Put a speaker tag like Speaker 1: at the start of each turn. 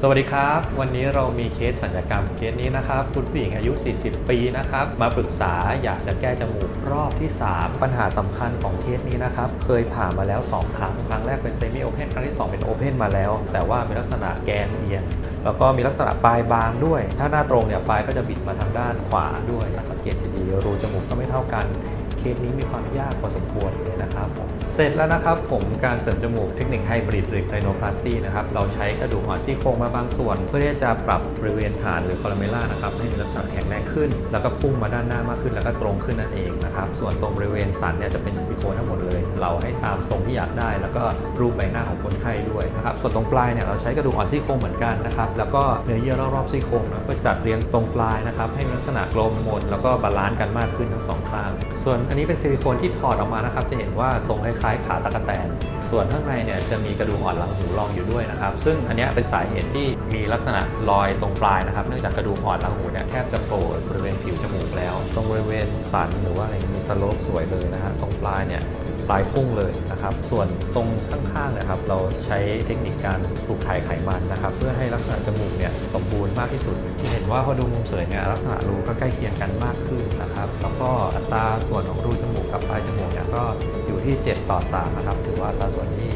Speaker 1: สวัสดีครับ วันนี้เรามีเคสสัญญกรรมเคสนี้นะครับ คุณผู้หญิงอายุ 40 ปีนะครับ มาปรึกษาอยากจะแก้จมูกรอบที่ 3 ปัญหาสำคัญของเคสนี้นะครับ เคยผ่ามาแล้ว 2 ครั้ง ครั้งแรกเป็นเซมิโอเพนครั้งที่ 2 เป็นโอเพนมาแล้ว แต่ว่ามีลักษณะแกนเอียงแล้วก็มีลักษณะปลายบางด้วย ถ้าหน้าตรงเนี่ยปลายก็จะบิดมาทางด้านขวาด้วยถ้าสังเกตดีๆรูจมูกก็ไม่เท่ากัน เคสนี้มีความยากพอสมควรเลยนะครับผมเสร็จแล้วนะครับผมการเสริมจมูกเทคนิคไฮบริดหรือไคโนพลาสตีนะครับเราใช้กระดูกอ่อนซี่โครงมาบางส่วน เพื่อที่จะปรับบริเวณฐานหรือคอลาเมล่านะครับให้มีลักษณะแข็งแรงขึ้น แล้วก็พุ่งมาด้านหน้ามากขึ้น แล้วก็ตรงขึ้นนั่นเองนะครับส่วนตรงบริเวณสันเนี่ยจะเป็นซิลิโคนทั้งหมดเลย เราให้ตามทรงที่อยากได้ แล้วก็รูปใบหน้าของคนไข้ด้วยนะครับส่วนตรงปลายเนี่ยเราใช้กระดูกอ่อนซี่โครงเหมือนกันนะครับแล้วก็เนื้อเยื่อรอบๆซี่โครงนะก็จัดเรียงตรงปลายนะครับให้มีลักษณะกลมหมดแล้วก็บาลานซ์กันมากขึ้นทั้งสองข้างส่วนอันนี้เป็นซิลิโคนที่ถอดออกมานะครับ จะเห็นว่าทรงคล้ายๆขาตะกแตน ส่วนข้างในเนี่ยจะมีกระดูกอ่อนหลังหูรองอยู่ด้วยนะครับ ซึ่งอันนี้เป็นสาเหตุที่มีลักษณะรอยตรงปลายนะครับ เนื่องจากกระดูกอ่อนหลังหูเนี่ยแทบจะโผล่บริเวณผิวจมูกแล้ว ตรงบริเวณสันหรือว่าอะไรมีสโลปสวยเลยนะฮะตรงปลายเนี่ยปลายพุ่งเลยนะครับ ส่วนตรงข้างๆนะครับ เราใช้เทคนิคการปลูกถ่ายไขมันนะครับ เพื่อให้ลักษณะจมูกเนี่ยสมบูรณ์มากที่สุดที่เห็นว่าพอดูมุมเสยเนี่ยลักษณะรูก็ใกล้เคียงกันมากขึ้นนะครับ แล้วก็อัตราส่วนของรูจมูกกับปลายจมูกเนี่ยก็อยู่ที่ 7 ต่อ 3 นะครับ ถือว่าอัตราส่วนที่